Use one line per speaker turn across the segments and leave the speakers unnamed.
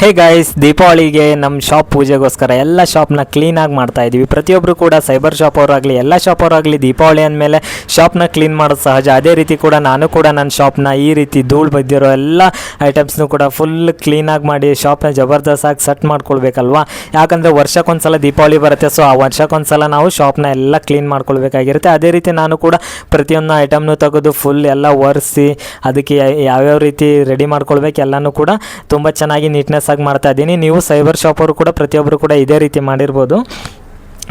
Hey guys ದೀಪಾವಳಿಗೆ ನಮ್ಮ shop ಪೂಜೆಗೋಸ್ಕರ ಎಲ್ಲ ಶಾಪ್ನ ಕ್ಲೀನಾಗಿ ಮಾಡ್ತಾ ಇದ್ದೀವಿ ಪ್ರತಿಯೊಬ್ಬರು ಕೂಡ ಸೈಬರ್ ಶಾಪ್ ಅವರಾಗಲಿ, ಎಲ್ಲ ಶಾಪ್ ಅವರಾಗಲಿ ದೀಪಾವಳಿ ಅಂದಮೇಲೆ ಶಾಪ್ನ ಕ್ಲೀನ್ ಮಾಡೋದು ಸಹಜ. ಅದೇ ರೀತಿ ಕೂಡ ನಾನು ಕೂಡ ನನ್ನ ಶಾಪ್ನ ಈ ರೀತಿ ಧೂಳು ಬದ್ದಿರೋ ಎಲ್ಲ ಐಟಮ್ಸ್ನು ಕೂಡ ಫುಲ್ ಕ್ಲೀನಾಗಿ ಮಾಡಿ ಶಾಪ್ನ ಜಬರ್ದಸ್ತಾಗಿ ಸೆಟ್ ಮಾಡ್ಕೊಳ್ಬೇಕಲ್ವಾ? ಯಾಕಂದರೆ ವರ್ಷಕ್ಕೊಂದ್ಸಲ ದೀಪಾವಳಿ ಬರುತ್ತೆ ಸೊ ಆ ವರ್ಷಕ್ಕೊಂದ್ಸಲ ನಾವು ಶಾಪ್ನ ಎಲ್ಲ ಕ್ಲೀನ್ ಮಾಡ್ಕೊಳ್ಬೇಕಾಗಿರುತ್ತೆ. ಅದೇ ರೀತಿ ನಾನು ಕೂಡ ಪ್ರತಿಯೊಂದು ಐಟಮ್ನು ತೆಗೆದು ಫುಲ್ ಎಲ್ಲ ಒರೆಸಿ, ಅದಕ್ಕೆ ಯಾವ್ಯಾವ ರೀತಿ ರೆಡಿ ಮಾಡ್ಕೊಳ್ಬೇಕು ಎಲ್ಲನೂ ಕೂಡ ತುಂಬ ಚೆನ್ನಾಗಿ ನೀಟ್ನೆಸ್ ಮಾಡ್ತಾ ಇದ್ದೀನಿ. ನೀವು ಸೈಬರ್ ಶಾಪ್ ಅವರು ಕೂಡ ಪ್ರತಿಯೊಬ್ಬರು ಕೂಡ ಇದೇ ರೀತಿ ಮಾಡಿರ್ಬೋದು.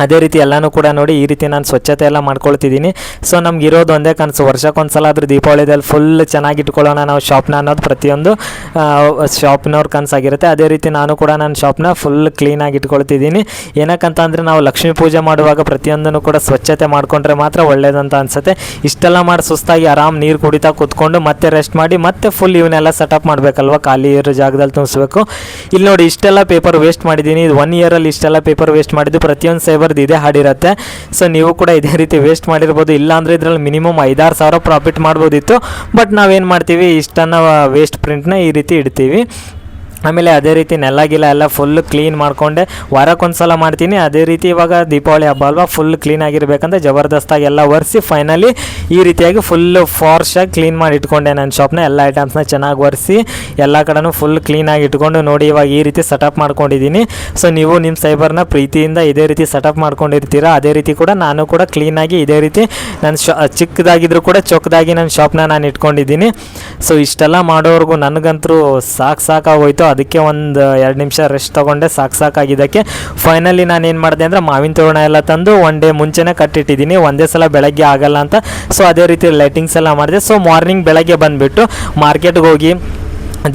ಅದೇ ರೀತಿ ಎಲ್ಲನೂ ಕೂಡ ನೋಡಿ ಈ ರೀತಿ ನಾನು ಸ್ವಚ್ಛತೆ ಎಲ್ಲ ಮಾಡ್ಕೊಳ್ತಿದ್ದೀನಿ. ಸೊ ನಮ್ಗೆ ಇರೋದು ಒಂದೇ ಕನಸು. ವರ್ಷಕ್ಕೊಂದ್ಸಲ ಆದರೂ ದೀಪಾವಳಿದಲ್ಲಿ ಫುಲ್ ಚೆನ್ನಾಗಿ ಇಟ್ಕೊಳ್ಳೋಣ ನಾವು ಶಾಪ್ನ ಅನ್ನೋದು ಪ್ರತಿಯೊಂದು ಶಾಪ್ನವ್ರ ಕನಸಾಗಿರುತ್ತೆ. ಅದೇ ರೀತಿ ನಾನು ಕೂಡ ನನ್ನ ಶಾಪ್ನ ಫುಲ್ ಕ್ಲೀನಾಗಿ ಇಟ್ಕೊಳ್ತಿದ್ದೀನಿ. ಏನಕ್ಕಂತ ಅಂದರೆ ನಾವು ಲಕ್ಷ್ಮೀ ಪೂಜೆ ಮಾಡುವಾಗ ಪ್ರತಿಯೊಂದನ್ನು ಕೂಡ ಸ್ವಚ್ಛತೆ ಮಾಡಿಕೊಂಡ್ರೆ ಮಾತ್ರ ಒಳ್ಳೇದಂತ ಅನ್ಸುತ್ತೆ. ಇಷ್ಟೆಲ್ಲ ಮಾಡಿ ಸುಸ್ತಾಗಿ ಆರಾಮ್ ನೀರು ಕುಡಿತಾ ಕೂತ್ಕೊಂಡು ಮತ್ತೆ ರೆಸ್ಟ್ ಮಾಡಿ ಮತ್ತೆ ಫುಲ್ ಇವನ್ನೆಲ್ಲ ಸೆಟಪ್ ಮಾಡಬೇಕಲ್ವ? ಖಾಲಿ ಇರೋ ಜಾಗದಲ್ಲಿ ತುಂಬಿಸ್ಬೇಕು. ಇಲ್ಲಿ ನೋಡಿ ಇಷ್ಟೆಲ್ಲ ಪೇಪರ್ ವೇಸ್ಟ್ ಮಾಡಿದ್ದೀನಿ. ಇದು ಒನ್ ಇಯರಲ್ಲಿ ಇಷ್ಟೆಲ್ಲ ಪೇಪರ್ ವೇಸ್ಟ್ ಮಾಡಿದ್ದು. ಪ್ರತಿಯೊಂದು ಸೈಬರ್ದು ಇದೇ ಹಾಡಿರುತ್ತೆ. ಸೊ ನೀವು ಕೂಡ ಇದೇ ರೀತಿ ವೇಸ್ಟ್ ಮಾಡಿರ್ಬೋದು. ಇಲ್ಲಾಂದರೆ ಇದರಲ್ಲಿ ಮಿನಿಮಮ್ ಐದಾರು ಸಾವಿರ ಪ್ರಾಫಿಟ್ ಮಾಡ್ಬೋದಿತ್ತು. ಬಟ್ ನಾವೇನು ಮಾಡ್ತೀವಿ? ಇಷ್ಟನ್ನು ವೇಸ್ಟ್ ಪ್ರಿಂಟ್ನ ಈ ರೀತಿ ಇಡ್ತೀವಿ. ಆಮೇಲೆ ಅದೇ ರೀತಿ ನೆಲ ಗಿಲ ಎಲ್ಲ ಫುಲ್ ಕ್ಲೀನ್ ಮಾಡಿಕೊಂಡೆ. ವಾರಕ್ಕೊಂದ್ಸಲ ಮಾಡ್ತೀನಿ. ಅದೇ ರೀತಿ ಇವಾಗ ದೀಪಾವಳಿ ಹಬ್ಬ ಅಲ್ವಾ? ಫುಲ್ ಕ್ಲೀನ್ ಆಗಿರಬೇಕಂದ್ರೆ ಜಬರ್ದಸ್ತಾಗಿ ಎಲ್ಲ ಒರೆಸಿ ಫೈನಲಿ ಈ ರೀತಿಯಾಗಿ ಫುಲ್ ಫಾರ್ಶಾಗಿ ಕ್ಲೀನ್ ಮಾಡಿ ಇಟ್ಕೊಂಡೆ ನನ್ನ ಶಾಪ್ನ ಎಲ್ಲ ಐಟಮ್ಸ್ನ ಚೆನ್ನಾಗಿ ಒರೆಸಿ, ಎಲ್ಲ ಕಡೆನೂ ಫುಲ್ ಕ್ಲೀನಾಗಿ ಇಟ್ಕೊಂಡು ನೋಡಿ ಇವಾಗ ಈ ರೀತಿ ಸೆಟಪ್ ಮಾಡ್ಕೊಂಡಿದ್ದೀನಿ. ಸೊ ನೀವು ನಿಮ್ಮ ಸೈಬರ್ನ ಪ್ರೀತಿಯಿಂದ ಇದೇ ರೀತಿ ಸೆಟಪ್ ಮಾಡ್ಕೊಂಡಿರ್ತೀರಾ? ಅದೇ ರೀತಿ ಕೂಡ ನಾನು ಕೂಡ ಕ್ಲೀನಾಗಿ ಇದೇ ರೀತಿ ನನ್ನ ಶಾ ಚಿಕ್ಕದಾಗಿದ್ದರೂ ಕೂಡ ಚೊಕ್ಕದಾಗಿ ನನ್ನ ಶಾಪ್ನ ನಾನು ಇಟ್ಕೊಂಡಿದ್ದೀನಿ. ಸೊ ಇಷ್ಟೆಲ್ಲ ಮಾಡೋರ್ಗು ನನಗಂತೂ ಸಾಕು ಸಾಕಾಗೋಯ್ತು. ಅದಕ್ಕೆ ಒಂದು ಎರಡು ನಿಮಿಷ ರೆಸ್ಟ್ ತೊಗೊಂಡೆ, ಸಾಕು ಸಾಕಾಗಿದ್ದಕ್ಕೆ ಫೈನಲಿ ನಾನು ಏನು ಮಾಡಿದೆ ಅಂದರೆ ಮಾವಿನ ತೋರಣ ಎಲ್ಲ ತಂದು ಒನ್ ಡೇ ಮುಂಚೆನೇ ಕಟ್ಟಿಟ್ಟಿದ್ದೀನಿ. ಒಂದೇ ಸಲ ಬೆಳಗ್ಗೆ ಆಗಲ್ಲ ಅಂತ. ಸೊ ಅದೇ ರೀತಿ ಲೈಟಿಂಗ್ಸ್ ಎಲ್ಲ ಮಾಡಿದೆ. ಸೊ ಮಾರ್ನಿಂಗ್ ಬೆಳಗ್ಗೆ ಬಂದುಬಿಟ್ಟು ಮಾರ್ಕೆಟ್ಗೆ ಹೋಗಿ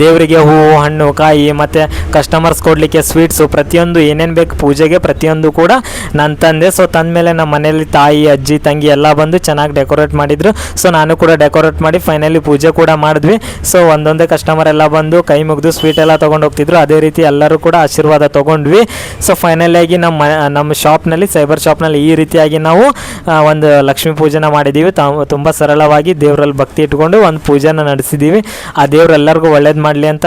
ದೇವರಿಗೆ ಹೂವು, ಹಣ್ಣು, ಕಾಯಿ ಮತ್ತು ಕಸ್ಟಮರ್ಸ್ ಕೊಡಲಿಕ್ಕೆ ಸ್ವೀಟ್ಸು ಪ್ರತಿಯೊಂದು ಏನೇನು ಬೇಕು ಪೂಜೆಗೆ ಪ್ರತಿಯೊಂದು ಕೂಡ ನಾನು ತಂದೆ. ಸೊ ತಂದಮೇಲೆ ನಮ್ಮ ಮನೆಯಲ್ಲಿ ತಾಯಿ, ಅಜ್ಜಿ, ತಂಗಿ ಎಲ್ಲ ಬಂದು ಚೆನ್ನಾಗಿ ಡೆಕೋರೇಟ್ ಮಾಡಿದರು. ಸೊ ನಾನು ಕೂಡ ಡೆಕೋರೇಟ್ ಮಾಡಿ ಫೈನಲಿ ಪೂಜೆ ಕೂಡ ಮಾಡಿದ್ವಿ. ಸೊ ಒಂದೊಂದೇ ಕಸ್ಟಮರ್ ಎಲ್ಲ ಬಂದು ಕೈ ಮುಗಿದು ಸ್ವೀಟ್ ಎಲ್ಲ ತೊಗೊಂಡು ಹೋಗ್ತಿದ್ರು. ಅದೇ ರೀತಿ ಎಲ್ಲರೂ ಕೂಡ ಆಶೀರ್ವಾದ ತೊಗೊಂಡ್ವಿ. ಸೊ ಫೈನಲಾಗಿ ನಮ್ಮ ನಮ್ಮ ಶಾಪ್ನಲ್ಲಿ ಸೈಬರ್ ಶಾಪ್ನಲ್ಲಿ ಈ ರೀತಿಯಾಗಿ ನಾವು ಒಂದು ಲಕ್ಷ್ಮೀ ಪೂಜೆನ ಮಾಡಿದ್ದೀವಿ ತುಂಬ ಸರಳವಾಗಿ ದೇವರಲ್ಲಿ ಭಕ್ತಿ ಇಟ್ಕೊಂಡು ಒಂದು ಪೂಜೆನ ನಡೆಸಿದ್ದೀವಿ ಆ ದೇವರೆಲ್ಲರಿಗೂ ಎಲ್ಲರಿಗೂ ಮಾಡಲಿ ಅಂತ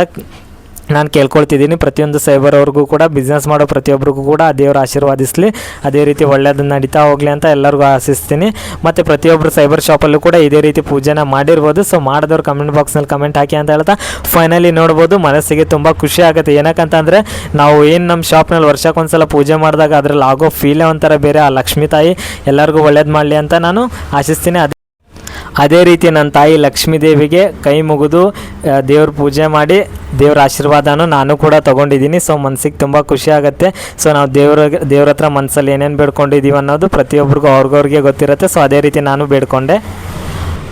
ನಾನು ಕೇಳ್ಕೊಳ್ತಿದ್ದೀನಿ. ಪ್ರತಿಯೊಂದು ಸೈಬರ್ ಅವ್ರಿಗೂ ಕೂಡ ಬಿಸ್ನೆಸ್ ಮಾಡೋ ಪ್ರತಿಯೊಬ್ಬರಿಗೂ ಕೂಡ ದೇವ್ರು ಆಶೀರ್ವಾದಿಸಲಿ. ಅದೇ ರೀತಿ ಒಳ್ಳೇದು ನಡೀತಾ ಹೋಗಲಿ ಅಂತ ಎಲ್ಲರಿಗೂ ಆಶಿಸ್ತೀನಿ. ಮತ್ತು ಪ್ರತಿಯೊಬ್ಬರು ಸೈಬರ್ ಶಾಪಲ್ಲೂ ಕೂಡ ಇದೇ ರೀತಿ ಪೂಜೆನ ಮಾಡಿರ್ಬೋದು. ಸೊ ಮಾಡಿದವ್ರು ಕಮೆಂಟ್ ಬಾಕ್ಸ್ನಲ್ಲಿ ಕಮೆಂಟ್ ಹಾಕಿ ಅಂತ ಹೇಳ್ತಾ ಫೈನಲಿ ನೋಡ್ಬೋದು. ಮನಸ್ಸಿಗೆ ತುಂಬ ಖುಷಿ ಆಗುತ್ತೆ. ಏನಕ್ಕಂತಂದರೆ, ನಾವು ಏನು ನಮ್ಮ ಶಾಪ್ನಲ್ಲಿ ವರ್ಷಕ್ಕೊಂದ್ಸಲ ಪೂಜೆ ಮಾಡಿದಾಗ ಅದರಲ್ಲಿ ಆಗೋ ಫೀಲೇ ಒಂಥರ ಬೇರೆ. ಆ ಲಕ್ಷ್ಮೀ ತಾಯಿ ಎಲ್ಲರಿಗೂ ಒಳ್ಳೇದು ಮಾಡಲಿ ಅಂತ ನಾನು ಆಶಿಸ್ತೀನಿ. ಅದೇ ರೀತಿ ನನ್ನ ತಾಯಿ ಲಕ್ಷ್ಮೀ ದೇವಿಗೆ ಕೈ ಮುಗಿದು ದೇವ್ರ ಪೂಜೆ ಮಾಡಿ, ದೇವ್ರ ಆಶೀರ್ವಾದನೂ ನಾನು ಕೂಡ ತೊಗೊಂಡಿದ್ದೀನಿ. ಸೊ ಮನ್ಸಿಗೆ ತುಂಬ ಖುಷಿ ಆಗುತ್ತೆ. ಸೊ ನಾವು ದೇವ್ರ ದೇವ್ರ ಹತ್ರ ಮನಸ್ಸಲ್ಲಿ ಏನೇನು ಬೇಡ್ಕೊಂಡಿದ್ದೀವಿ ಅನ್ನೋದು ಪ್ರತಿಯೊಬ್ಬರಿಗೂ ಅವ್ರಿಗವ್ರಿಗೆ ಗೊತ್ತಿರುತ್ತೆ. ಸೊ ಅದೇ ರೀತಿ ನಾನು ಬೇಡ್ಕೊಂಡೆ.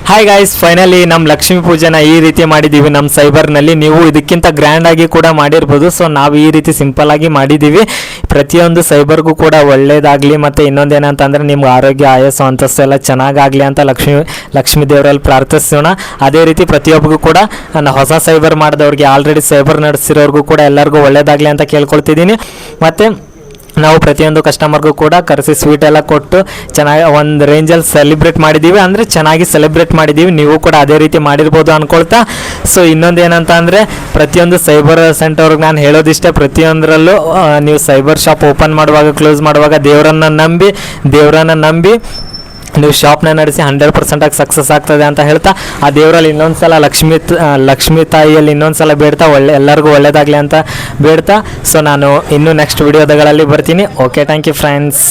ಹಾಯ್ ಗಾಯ್ಸ್ ಫೈನಲಿ ನಮ್ಮ ಲಕ್ಷ್ಮೀ ಪೂಜೆನ ಈ ರೀತಿ ಮಾಡಿದ್ದೀವಿ ನಮ್ಮ ಸೈಬರ್ನಲ್ಲಿ ನೀವು ಇದಕ್ಕಿಂತ ಗ್ರ್ಯಾಂಡ್ ಆಗಿ ಕೂಡ ಮಾಡಿರ್ಬೋದು. ಸೊ ನಾವು ಈ ರೀತಿ ಸಿಂಪಲ್ ಆಗಿ ಮಾಡಿದ್ದೀವಿ ಪ್ರತಿಯೊಂದು ಸೈಬರ್ಗೂ ಕೂಡ ಒಳ್ಳೇದಾಗಲಿ ಮತ್ತು ಇನ್ನೊಂದೇನಂತಂದರೆ ನಿಮ್ಗೆ ಆರೋಗ್ಯ, ಆಯಸ್ಸು ಅಂತಸ್ತು ಎಲ್ಲ ಚೆನ್ನಾಗಾಗಲಿ ಅಂತ ಲಕ್ಷ್ಮೀ ಲಕ್ಷ್ಮೀ ದೇವರಲ್ಲಿ ಪ್ರಾರ್ಥಿಸೋಣ. ಅದೇ ರೀತಿ ಪ್ರತಿಯೊಬ್ಬರಿಗೂ ಕೂಡ ನಾನು ಹೊಸ ಸೈಬರ್ ಮಾಡಿದವ್ರಿಗೆ ಆಲ್ರೆಡಿ ಸೈಬರ್ ನಡೆಸಿರೋರ್ಗೂ ಕೂಡ ಎಲ್ಲರಿಗೂ ಒಳ್ಳೇದಾಗಲಿ ಅಂತ ಕೇಳ್ಕೊಳ್ತಿದ್ದೀನಿ. ಮತ್ತು ನಾವು ಪ್ರತಿಯೊಂದು ಕಸ್ಟಮರ್ಗೂ ಕೂಡ ಕರೆಸಿ ಸ್ವೀಟ್ ಎಲ್ಲ ಕೊಟ್ಟು ಚೆನ್ನಾಗಿ ಒಂದು ರೇಂಜಲ್ಲಿ ಸೆಲೆಬ್ರೇಟ್ ಮಾಡಿದ್ದೀವಿ ಅಂದರೆ ಚೆನ್ನಾಗಿ ಸೆಲೆಬ್ರೇಟ್ ಮಾಡಿದ್ದೀವಿ ನೀವು ಕೂಡ ಅದೇ ರೀತಿ ಮಾಡಿರ್ಬೋದು ಅಂದ್ಕೊಳ್ತಾ ಸೊ ಇನ್ನೊಂದು ಏನಂತ ಅಂದರೆ ಪ್ರತಿಯೊಂದು ಸೈಬರ್ ಸೆಂಟರ್ಗೆ ನಾನು ಹೇಳೋದಿಷ್ಟೇ. ಪ್ರತಿಯೊಂದರಲ್ಲೂ ನೀವು ಸೈಬರ್ ಶಾಪ್ ಓಪನ್ ಮಾಡುವಾಗ ಕ್ಲೋಸ್ ಮಾಡುವಾಗ ದೇವರನ್ನು ನಂಬಿ ದೇವರನ್ನು ನಂಬಿ ನೀವು ಶಾಪ್ನ ನಡೆಸಿ ಹಂಡ್ರೆಡ್ ಪರ್ಸೆಂಟಾಗಿ ಸಕ್ಸಸ್ ಆಗ್ತದೆ ಅಂತ ಹೇಳ್ತಾ, ಆ ದೇವರಲ್ಲಿ ಇನ್ನೊಂದು ಸಲ ಲಕ್ಷ್ಮೀ ಲಕ್ಷ್ಮೀ ತಾಯಿಯಲ್ಲಿ ಇನ್ನೊಂದು ಸಲ ಬೇಡ್ತಾ, ಒಳ್ಳೆ, ಎಲ್ಲರಿಗೂ ಒಳ್ಳೆಯದಾಗಲಿ ಅಂತ ಬೇಡ್ತಾ. ಸೊ ನಾನು ಇನ್ನೂ ನೆಕ್ಸ್ಟ್ ವಿಡಿಯೋದಗಳಲ್ಲಿ ಬರ್ತೀನಿ. Okay thank you friends